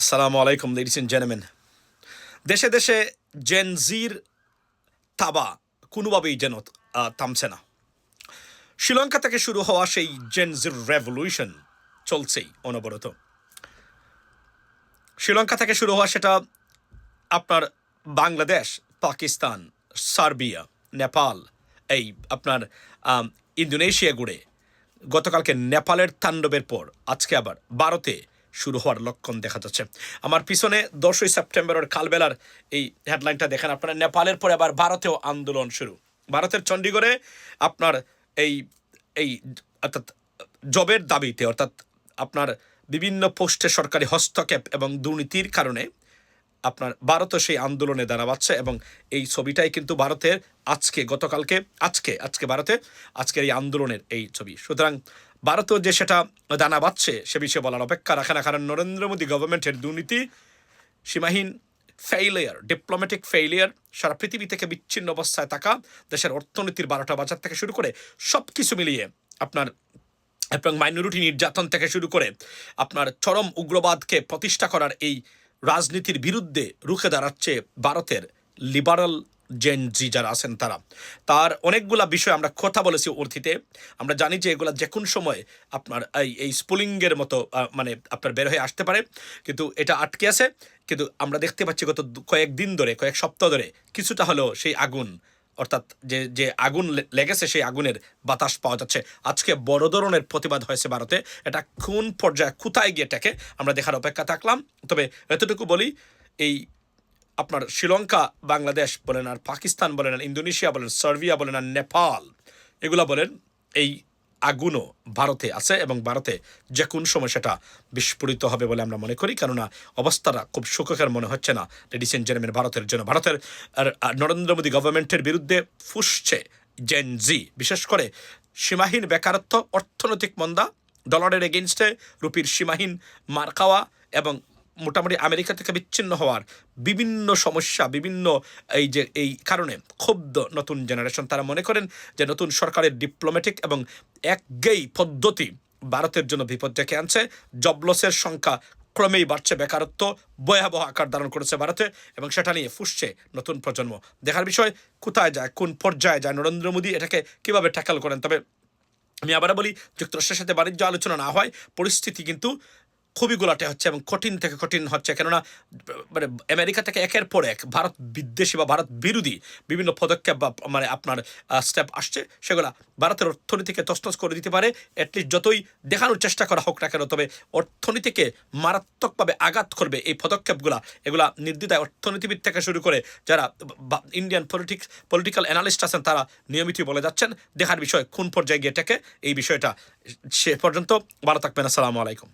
আসসালামু আলাইকুম ladies and gentleman দেশে দেশে জেনজির তাবা কোনোভাবেই যেন থামছে না। শ্রীলঙ্কা থেকে শুরু হওয়া সেই জেনজির রেভলিউশন চলছেই অনবরত। শ্রীলঙ্কা থেকে শুরু হওয়া সেটা আপনার বাংলাদেশ, পাকিস্তান, সার্বিয়া, নেপাল, এই আপনার ইন্দোনেশিয়া ঘুরে গতকালকে নেপালের তাণ্ডবের পর আজকে আবার ভারতে শুরু হওয়ার লক্ষণ দেখা যাচ্ছে। আমার পিছনে দশই সেপ্টেম্বরের কালবেলার এই হেডলাইনটা দেখেন আপনারা। নেপালের পরে আবার ভারতেও আন্দোলন শুরু। ভারতের চণ্ডীগড়ে আপনার এই এই অর্থাৎ জবের দাবিতে, অর্থাৎ আপনার বিভিন্ন পোস্টে সরকারি হস্তক্ষেপ এবং দুর্নীতির কারণে আপনার ভারতও সেই আন্দোলনে দাঁড়াচ্ছে এবং এই ছবিটাই কিন্তু ভারতের আজকে, গতকালকে, আজকে আজকে ভারতে, আজকের এই আন্দোলনের এই ছবি। সুতরাং ভারতও যে সেটা দানা বাচ্ছে সে বিষয়ে বলার অপেক্ষা রাখে না, কারণ নরেন্দ্র মোদী গভর্নমেন্টের দুর্নীতি সীমাহীন ফেইলিয়ার ডিপ্লোম্যাটিক ফেইলিয়ার সারা পৃথিবী থেকে বিচ্ছিন্ন অবস্থায় থাকা, দেশের অর্থনীতির বারোটা বাজার থেকে শুরু করে সব কিছু মিলিয়ে আপনার এবং মাইনরিটি নির্যাতন থেকে শুরু করে আপনার চরম উগ্রবাদকে প্রতিষ্ঠা করার এই রাজনীতির বিরুদ্ধে রুখে দাঁড়াচ্ছে ভারতের লিবারাল জেন জি যারা আছেন তারা। তার অনেকগুলা বিষয় আমরা কথা বলেছি অর্থিতে আমরা জানি যে এগুলা যে কোন সময় আপনার এই এই স্পুলিঙ্গের মতো মানে আপনার বের হয়ে আসতে পারে। কিন্তু এটা আটকে আছে। কিন্তু আমরা দেখতে পাচ্ছি গত কয়েক কয়েকদিন ধরে, কয়েক সপ্তাহ ধরে কিছুটা হলেও সেই আগুন অর্থাৎ যে যে আগুন লেগেছে সেই আগুনের বাতাস পাওয়া যাচ্ছে। আজকে বড় ধরনের প্রতিবাদ হয়েছে ভারতে। এটা কোন পর্যায়ে, কোথায় গিয়ে টেকে, আমরা দেখার অপেক্ষা থাকলাম। তবে এতটুকু বলি, এই আপনার শ্রীলঙ্কা, বাংলাদেশ বলেন আর পাকিস্তান বলেন আর ইন্দোনেশিয়া বলেন, সার্বিয়া বলেন আর নেপাল, এগুলা বলেন, এই আগুনও ভারতে আছে এবং ভারতে যে কোন সময় সেটা বিস্ফোরিত হবে বলে আমরা মনে করি। কেননা, অবস্থাটা খুব সুখকর মনে হচ্ছে না। লেডিস এন্ড জেন্টলম্যান ভারতের জন্য ভারতের নরেন্দ্র মোদী গভর্নমেন্টের বিরুদ্ধে ফুসছে জেন জি বিশেষ করে সীমাহীন বেকারত্ব, অর্থনৈতিক মন্দা ডলারের এগেনস্টে রুপির সীমাহীন মার খাওয়া এবং মোটামুটি আমেরিকা থেকে বিচ্ছিন্ন হওয়ার বিভিন্ন সমস্যা, বিভিন্ন এই যে, এই কারণে ক্ষুব্ধ নতুন জেনারেশন তারা মনে করেন যে নতুন সরকারের ডিপ্লোম্যাটিক এবং একগেই পদ্ধতি ভারতের জন্য বিপদ ডেকে আনছে। জবলসের সংখ্যা ক্রমেই বাড়ছে, বেকারত্ব ভয়াবহ আকার ধারণ করেছে ভারতে এবং সেটা নিয়ে ফুসছে নতুন প্রজন্ম। দেখার বিষয়, কোথায় যায়, কোন পর্যায়ে যায়, নরেন্দ্র মোদী এটাকে কীভাবে ট্যাকল করেন? তবে আমি আবার বলি, যুক্তরাষ্ট্রের সাথে বাণিজ্য আলোচনা না হয়, পরিস্থিতি কিন্তু খুবই গোলাটে হচ্ছে এবং কঠিন থেকে কঠিন হচ্ছে। কেননা মানে আমেরিকা থেকে একের পর এক ভারত বিদ্বেষী বা ভারত বিরোধী বিভিন্ন পদক্ষেপ বা মানে আপনার স্টেপ আসছে, সেগুলা ভারতের অর্থনীতিকে তছনছ করে দিতে পারে। অ্যাটলিস্ট যতই দেখানোর চেষ্টা করা হোক না কেন, তবে অর্থনীতিকে মারাত্মকভাবে আঘাত করবে এই পদক্ষেপগুলা। এগুলা নির্দ্বিধায় অর্থনীতিবিদ থেকে শুরু করে যারা ইন্ডিয়ান পলিটিক্স পলিটিক্যাল অ্যানালিস্ট আছেন, তারা নিয়মিতই বলে যাচ্ছেন। দেখার বিষয় কোন পর্যায়ে গিয়ে টেকে, এই বিষয়টা সে পর্যন্ত। ভালো থাকবেন, আসসালামু আলাইকুম।